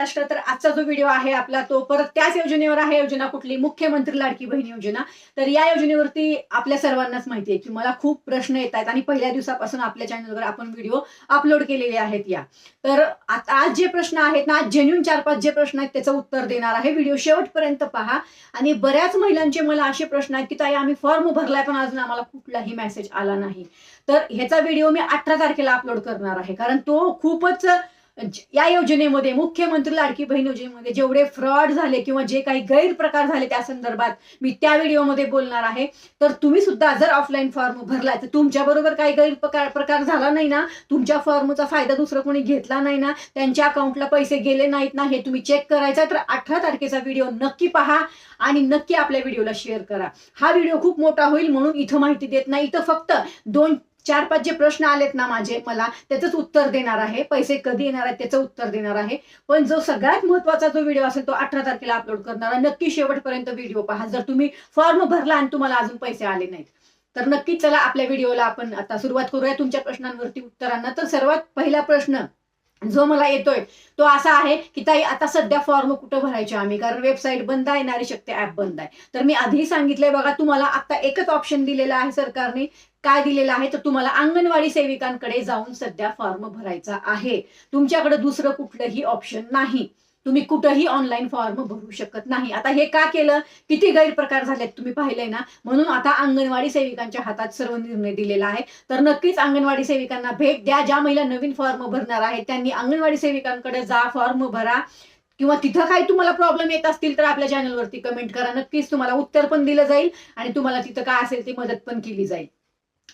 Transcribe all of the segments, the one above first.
महाराष्ट्र तर आजचा जो व्हिडिओ आहे आपला तो परत त्याच योजनेवर आहे. योजना कुठली? मुख्यमंत्री लाडकी बहीण योजना. तर या योजनेवरती आपल्या सर्वांनाच माहिती आहे की मला खूप प्रश्न येत आहेत आणि पहिल्या दिवसापासून आपल्या चॅनलवर आपण व्हिडिओ अपलोड केलेले आहेत या. तर आता आज जे प्रश्न आहेत ना आज जेन्युन चार पाच जे प्रश्न आहेत त्याचं उत्तर देणार आहे. व्हिडिओ शेवटपर्यंत पहा. आणि बऱ्याच महिलांचे मला असे प्रश्न आहेत की ताई आम्ही फॉर्म भरलाय पण अजून आम्हाला कुठलाही मेसेज आला नाही. तर ह्याचा व्हिडिओ मी अठरा तारखेला अपलोड करणार आहे. कारण तो खूपच या योजनेमध्ये मुख्यमंत्री लाडकी बहीण योजनेमध्ये जेवढे फ्रॉड झाले किंवा जे काही गैरप्रकार झाले त्या संदर्भात मी त्या व्हिडिओमध्ये बोलणार आहे. तर तुम्ही सुद्धा जर ऑफलाईन फॉर्म भरलाय तर तुमच्या बरोबर काही गैरप्रकार प्रकार झाला नाही ना? तुमच्या फॉर्मचा फायदा दुसरं कोणी घेतला नाही ना? त्यांच्या अकाउंटला पैसे गेले नाहीत ना? हे तुम्ही चेक करायचा तर अठरा तारखेचा व्हिडिओ नक्की पहा आणि नक्की आपल्या व्हिडिओला शेअर करा. हा व्हिडिओ खूप मोठा होईल म्हणून इथं माहिती देत नाही. इथं फक्त दोन चार पाच जे प्रश्न आलेत ना माझे मला. त्याचंच उत्तर देणार आहे. पैसे कधी येणार आहेत त्याचं उत्तर देणार आहे. पण जो सगळ्यात महत्त्वाचा जो व्हिडिओ असेल तो अठरा तारखेला अपलोड करणार आहे. नक्की शेवटपर्यंत व्हिडिओ पहा. जर तुम्ही फॉर्म भरला आणि तुम्हाला अजून पैसे आले नाहीत तर नक्कीच चला आपल्या व्हिडिओला आपण आता सुरुवात करूया. तुमच्या प्रश्नांवरती उत्तरांना. तर सर्वात पहिला प्रश्न जो मला येतोय तो असा आहे की ताई आता सध्या फॉर्म कुठं भरायचे आम्ही? कारण वेबसाईट बंद आहे नारी शक्ती ऍप बंद आहे. तर मी आधी सांगितलंय बघा तुम्हाला आता एकच ऑप्शन दिलेला आहे सरकारने. काय दिलेलं आहे? तर तुम्हाला अंगणवाडी सेविकांकडे जाऊन सध्या फॉर्म भरायचा आहे. तुमच्याकडे दुसरं कुठलंही ऑप्शन नाही. तुम्ही कुठंही ऑनलाईन फॉर्म भरू शकत नाही. आता हे का केलं? किती गैरप्रकार झालेत तुम्ही पाहिलंय ना? म्हणून आता अंगणवाडी सेविकांच्या हातात सर्व निर्णय दिलेला आहे. तर नक्कीच अंगणवाडी सेविकांना भेट द्या. ज्या महिला नवीन फॉर्म भरणार आहेत त्यांनी अंगणवाडी सेविकांकडे जा फॉर्म भरा. किंवा तिथं काही तुम्हाला प्रॉब्लेम येत असतील तर आपल्या चॅनलवरती कमेंट करा. नक्कीच तुम्हाला उत्तर पण दिलं जाईल आणि तुम्हाला तिथं काय असेल ती मदत पण केली जाईल.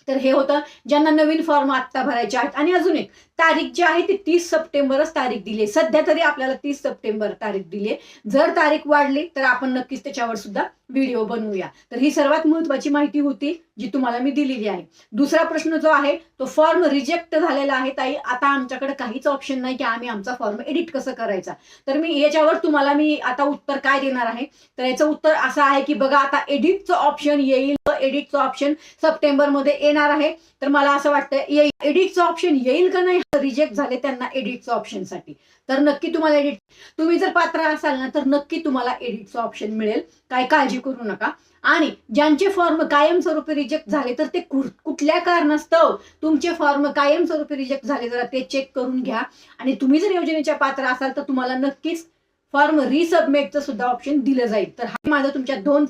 तर हे होतं. ज्यांना नवीन फॉर्म आत्ता भरायचे आहेत. आणि अजून एक तारीख जी आहे ती तीस सप्टेंबरच तारीख दिली आहे. सध्या तरी आपल्याला तीस सप्टेंबर तारीख दिली आहे. जर तारीख वाढली तर आपण नक्कीच त्याच्यावर सुद्धा व्हिडिओ बनवूया. तर ही सर्वात महत्वाची माहिती होती जी तुम्हाला मी दिलेली आहे. दुसरा प्रश्न जो आहे तो फॉर्म रिजेक्ट झालेला आहे ताई. आता आमच्याकडे काहीच ऑप्शन नाही की आम्ही आमचा फॉर्म एडिट कसं करायचा. तर मी याच्यावर तुम्हाला मी आता उत्तर काय देणार आहे? तर याचं उत्तर असं आहे की बघा आता एडिटचं ऑप्शन येईल. एडिटचं ऑप्शन सप्टेंबरमध्ये येणार आहे. तर मला असं वाटतं एडिटचं ऑप्शन येईल का नाही? रिजेक्ट झाले त्यांना एडिटचं ऑप्शनसाठी. तर नक्की तुम्हाला एडिट तुम्ही जर पात्र असाल ना तर नक्की तुम्हाला एडिटचं ऑप्शन मिळेल. काय काळजी करू नका. आणि ज्यांचे फॉर्म कायमस्वरूपी रिजेक्ट झाले तर ते कुठल्या कारणास्तव तुमचे फॉर्म कायमस्वरूपी रिजेक्ट झाले जरा ते चेक करून घ्या. आणि तुम्ही जर योजनेच्या पात्र असाल तर तुम्हाला नक्कीच फॉर्म रिसबमिटचं सुद्धा ऑप्शन दिलं जाईल. तर हा माझं तुमच्या दोन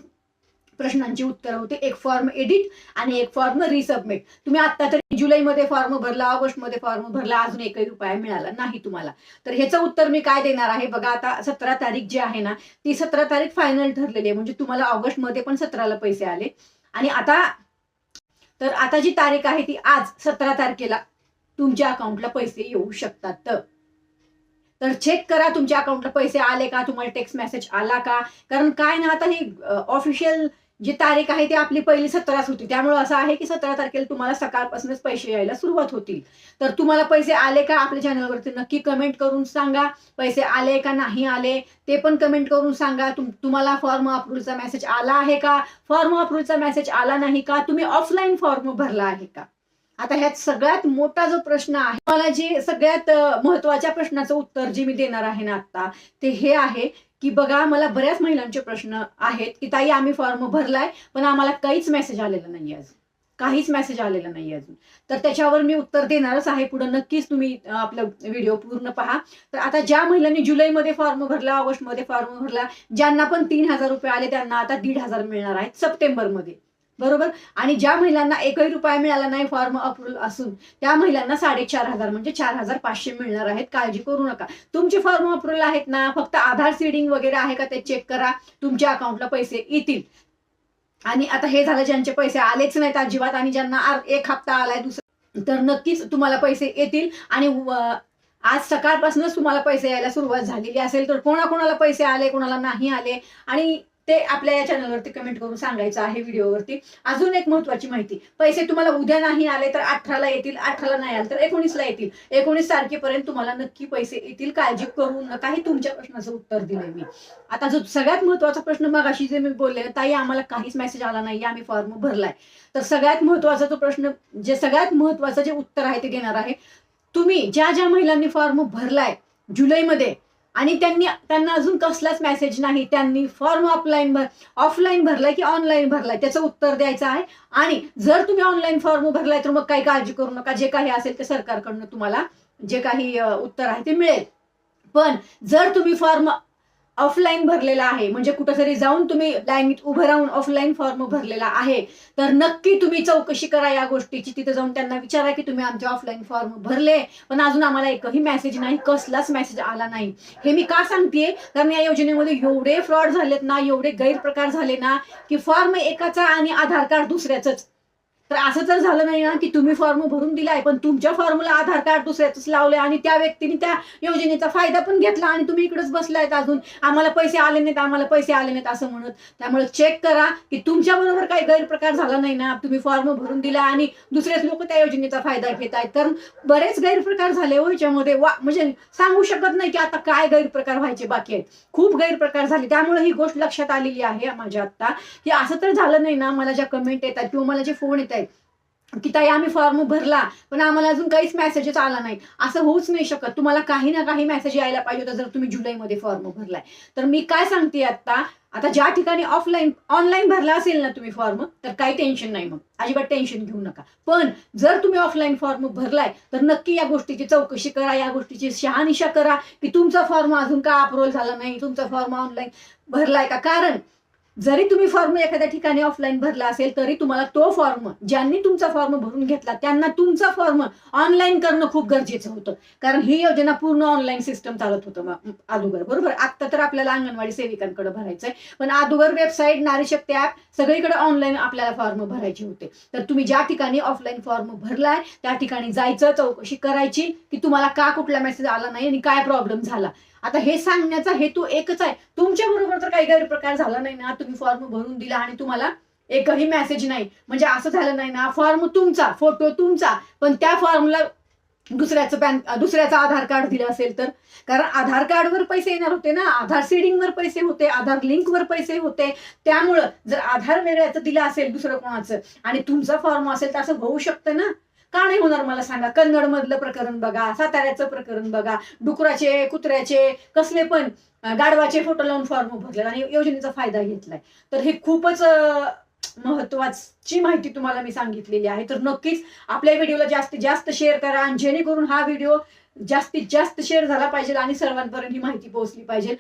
प्रश्नांची उत्तरं होते. एक फॉर्म एडिट आणि एक फॉर्म रिसबमिट तुम्ही आता तरी जुलैमध्ये फॉर्म भरला ऑगस्टमध्ये फॉर्म भरला अजून एकही रुपया मिळाला नाही तुम्हाला. तर ह्याचं उत्तर मी काय देणार आहे? बघा आता सतरा तारीख जी आहे ना ती सतरा तारीख फायनल ठरलेली आहे. म्हणजे तुम्हाला ऑगस्टमध्ये पण सतराला पैसे आले. आणि आता तर आता जी तारीख आहे ती आज सतरा तारखेला तुमच्या अकाउंटला पैसे येऊ शकतात. तर तर चेक करा तुमच्या अकाउंटला पैसे आले का? तुम्हाला टेक्स्ट मेसेज आला का? कारण काय ना आता ही ऑफिशियल जी तारीख आहे ती आपली पहिली सतराच होती. त्यामुळे असं आहे की सतरा तारखेला तुम्हाला सकाळपासूनच पैसे यायला सुरुवात होतील. तर तुम्हाला पैसे आले का आपल्या चॅनलवरती नक्की कमेंट करून सांगा. पैसे आले का नाही आले ते पण कमेंट करून सांगा. तुम तुम्हाला फॉर्म अप्रूव्हचा मेसेज आला आहे का? फॉर्म अप्रूव्हचा मेसेज आला नाही का? तुम्ही ऑफलाईन फॉर्म भरला आहे का? आता ह्यात सगळ्यात मोठा जो प्रश्न आहे मला जे सगळ्यात महत्त्वाच्या प्रश्नाचं उत्तर जे मी देणार आहे ना आता ते हे आहे की बघा मला बऱ्याच महिलांचे प्रश्न आहेत की ताई आम्ही फॉर्म भरलाय पण आम्हाला काहीच मेसेज आलेला नाही अजून. काहीच मेसेज आलेला नाही अजून. तर त्याच्यावर मी उत्तर देणारच आहे. पुढे नक्कीच तुम्ही आपला व्हिडिओ पूर्ण पहा. तर आता ज्या महिलांनी जुलैमध्ये फॉर्म भरला ऑगस्टमध्ये फॉर्म भरला ज्यांना पण तीन हजार रुपये आले त्यांना आता दीड हजार मिळणार आहेत सप्टेंबरमध्ये. बरोबर? आणि ज्या महिलांना एकही रुपया मिळाला नाही फॉर्म अप्रुव्हल असून त्या महिलांना साडेचार हजार म्हणजे चार हजार पाचशे मिळणार आहेत. काळजी करू नका. तुमचे फॉर्म अप्रूव्हल आहेत ना फक्त आधार सीडिंग वगैरे आहे का ते चेक करा. तुमच्या अकाउंटला पैसे येतील. आणि आता हे झालं ज्यांचे पैसे आलेच नाहीत अजिबात आणि ज्यांना एक हप्ता आलाय दुसरा तर नक्कीच तुम्हाला पैसे येतील. आणि आज सकाळपासूनच तुम्हाला पैसे यायला सुरुवात झालेली असेल तर कोणाकोणाला पैसे आले कोणाला नाही आले. आणि ते आपल्या या चॅनलवरती कमेंट करून सांगायचं आहे व्हिडिओवरती. अजून एक महत्वाची माहिती. पैसे तुम्हाला उद्या नाही आले तर अठराला येतील अठराला नाही आले तर एकोणीसला येतील. एकोणीस तारखेपर्यंत तुम्हाला नक्की पैसे येतील. काळजी करू नका. हे तुमच्या प्रश्नाचं उत्तर दिलंय मी. आता जो सगळ्यात महत्त्वाचा प्रश्न मग अशी जे मी बोलले ताई आम्हाला काहीच मेसेज आला नाही. आम्ही फॉर्म भरलाय. तर सगळ्यात महत्त्वाचा जो प्रश्न जे सगळ्यात महत्वाचं जे उत्तर आहे ते देणार आहे. तुम्ही ज्या ज्या महिलांनी फॉर्म भरलाय जुलैमध्ये आणि त्यांनी त्यांना अजून कसलाच मेसेज नाही. त्यांनी फॉर्म ऑफलाईन भर ऑफलाईन भरलाय की ऑनलाईन भरलाय? त्याचं उत्तर द्यायचं आहे. आणि जर तुम्ही ऑनलाईन फॉर्म भरलाय तर मग काही काळजी करू नका. जे काही असेल ते सरकारकडनं तुम्हाला जे काही उत्तर आहे ते मिळेल. पण जर तुम्ही फॉर्म ऑफलाईन भरलेला आहे. म्हणजे कुठंतरी जाऊन तुम्ही लाईनीत उभं राहून ऑफलाईन फॉर्म भरलेला आहे. तर नक्की तुम्ही चौकशी करा या गोष्टीची. तिथे जाऊन त्यांना विचारा की तुम्ही आमचे ऑफलाईन फॉर्म भरले. पण अजून आम्हाला एकही मेसेज नाही कसलाच मेसेज आला नाही. हे मी का सांगते कारण या योजनेमध्ये एवढे फ्रॉड झालेत ना एवढे गैरप्रकार झाले ना की फॉर्म एकाचा आणि आधार कार्ड दुसऱ्याच तर असं तर झालं नाही ना की तुम्ही फॉर्म भरून दिलाय पण तुमच्या फॉर्मला आधार कार्ड दुसऱ्याच लावले आणि त्या व्यक्तीने त्या योजनेचा फायदा पण घेतला आणि तुम्ही इकडेच बसलायत अजून. आम्हाला पैसे आले नाहीत आम्हाला पैसे आले नाहीत असं म्हणत. त्यामुळे चेक करा की तुमच्या बरोबर काही गैरप्रकार झाला नाही ना. तुम्ही फॉर्म भरून दिला आणि दुसरेच लोक त्या योजनेचा फायदा घेत आहेत. कारण बरेच गैरप्रकार झाले हो याच्यामध्ये. वा म्हणजे सांगू शकत नाही की आता काय गैरप्रकार व्हायचे बाकी आहेत. खूप गैरप्रकार झाले. त्यामुळे ही गोष्ट लक्षात आलेली आहे माझ्या आता की असं तर झालं नाही ना. मला ज्या कमेंट येतात किंवा मला जे फोन येत की ताई आम्ही फॉर्म भरला पण आम्हाला अजून काहीच मेसेजेस आला नाही. असं होऊच नाही शकत. तुम्हाला काही ना काही मेसेज यायला पाहिजे होता जर तुम्ही जुलैमध्ये फॉर्म भरलाय. तर मी काय सांगते आता आता ज्या ठिकाणी ऑफलाईन ऑनलाईन भरला असेल ना तुम्ही फॉर्म तर काही टेन्शन नाही मग. अजिबात टेन्शन घेऊ नका. पण जर तुम्ही ऑफलाईन फॉर्म भरलाय तर नक्की या गोष्टीची चौकशी करा या गोष्टीची शहानिशा करा की तुमचा फॉर्म अजून का अप्रूव्हल झाला नाही तुमचा फॉर्म ऑनलाईन भरलाय का? कारण जरी तुम्ही फॉर्म एखाद्या ठिकाणी ऑफलाईन भरला असेल तरी तुम्हाला तो फॉर्म ज्यांनी तुमचा फॉर्म भरून घेतला त्यांना तुमचा फॉर्म ऑनलाईन करणं खूप गरजेचं होतं. कारण ही योजना पूर्ण ऑनलाईन सिस्टम चालत होतं अगोदर. बरोबर? आता तर आपल्याला अंगणवाडी सेविकांकडे भरायचंय. पण अगोदर वेबसाईट नारी शक्ती ऍप सगळीकडे ऑनलाईन आपल्याला फॉर्म भरायचे होते. तर तुम्ही ज्या ठिकाणी ऑफलाईन फॉर्म भरलाय त्या ठिकाणी जायचं चौकशी करायची की तुम्हाला का कुठला मेसेज आला नाही आणि काय प्रॉब्लेम झाला. आता हे सांगण्याचा हेतू एकच आहे. तुमच्या बरोबर तर काही गैरप्रकार झाला नाही ना. तुम्ही फॉर्म भरून दिला आणि तुम्हाला एकही मेसेज नाही. म्हणजे असं झालं नाही ना. फॉर्म तुमचा फोटो तुमचा. पण त्या फॉर्मला दुसऱ्याचं पॅन दुसऱ्याचं आधार कार्ड दिलं असेल तर. कारण आधार कार्डवर पैसे येणार होते ना. आधार सीडिंगवर पैसे होते. आधार लिंकवर पैसे होते. त्यामुळं जर आधार वेगळ्याचं दिलं असेल दुसरं कोणाचं आणि तुमचा फॉर्म असेल तर असं होऊ शकतं ना. का नाही होणार मला सांगा? कन्नड मधलं प्रकरण बघा साताऱ्याचं प्रकरण बघा डुकराचे कुत्र्याचे कसले पण गाढवाचे फोटो लावून फॉर्म भरले आणि योजनेचा फायदा घेतलाय. तर हे खूपच महत्वाची माहिती तुम्हाला मी सांगितलेली आहे. तर नक्कीच आपल्या व्हिडिओला जास्तीत जास्त शेअर करा आणि जेणेकरून हा व्हिडिओ जास्तीत जास्त शेअर झाला पाहिजे आणि सर्वांपर्यंत ही माहिती पोहोचली पाहिजे.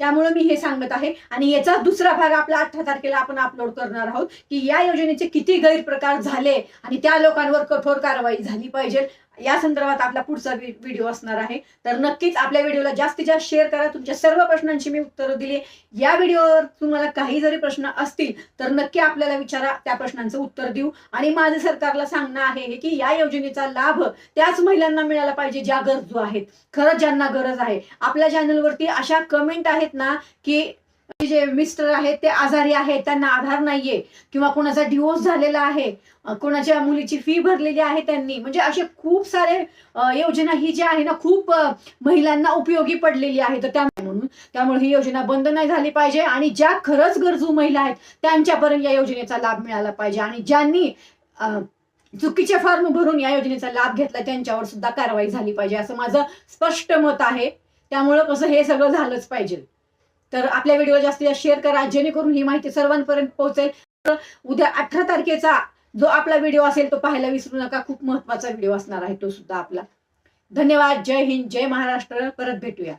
त्यामुळे मी हे सांगत आहे. आणि याचा दुसरा भाग आपला अठरा तारखेला आपण अपलोड करणार आहोत की या योजनेचे किती गैरप्रकार झाले आणि त्या लोकांवर कठोर कारवाई झाली पाहिजे. या संदर्भात आपला पुढचा व्हिडिओ असणार आहे. तर नक्कीच आपल्या व्हिडिओला जास्तीत जास्त शेअर करा. तुमच्या सर्व प्रश्नांची मी उत्तरं दिली. या व्हिडिओवर तुम्हाला काही जरी प्रश्न असतील तर नक्की आपल्याला विचारा. त्या प्रश्नांचं उत्तर देऊ. आणि माझं सरकारला सांगणं आहे की या योजनेचा लाभ त्याच महिलांना मिळाला पाहिजे ज्या गरजू आहेत. खरंच ज्यांना गरज आहे. आपल्या चॅनलवरती अशा कमेंट आहेत ना की जे मिस्टर आहेत ते आजारी आहेत त्यांना आधार नाहीये किंवा कोणाचा डिवोर्स झालेला आहे कोणाच्या मुलीची फी भरलेली आहे त्यांनी. म्हणजे असे खूप सारे योजना ही जी आहे ना खूप महिलांना उपयोगी पडलेली आहे. तर त्या म्हणून त्यामुळे ही योजना बंद नाही झाली पाहिजे आणि ज्या खरंच गरजू महिला आहेत त्यांच्यापर्यंत या योजनेचा लाभ मिळाला पाहिजे. आणि ज्यांनी चुकीचे फॉर्म भरून या योजनेचा लाभ घेतला त्यांच्यावर सुद्धा कारवाई झाली पाहिजे. असं माझं स्पष्ट मत आहे. त्यामुळं कसं हे सगळं झालंच पाहिजे. तर आपल्या व्हिडिओ जास्तीत जास्त शेअर करा जेणेकरून ही माहिती सर्वांपर्यंत पोहोचेल. तर उद्या अठरा तारखेचा जो आपला व्हिडिओ असेल तो पाहायला विसरू नका. खूप महत्त्वाचा व्हिडिओ असणार आहे तो सुद्धा आपला. धन्यवाद. जय हिंद. जय महाराष्ट्र. परत भेटूया.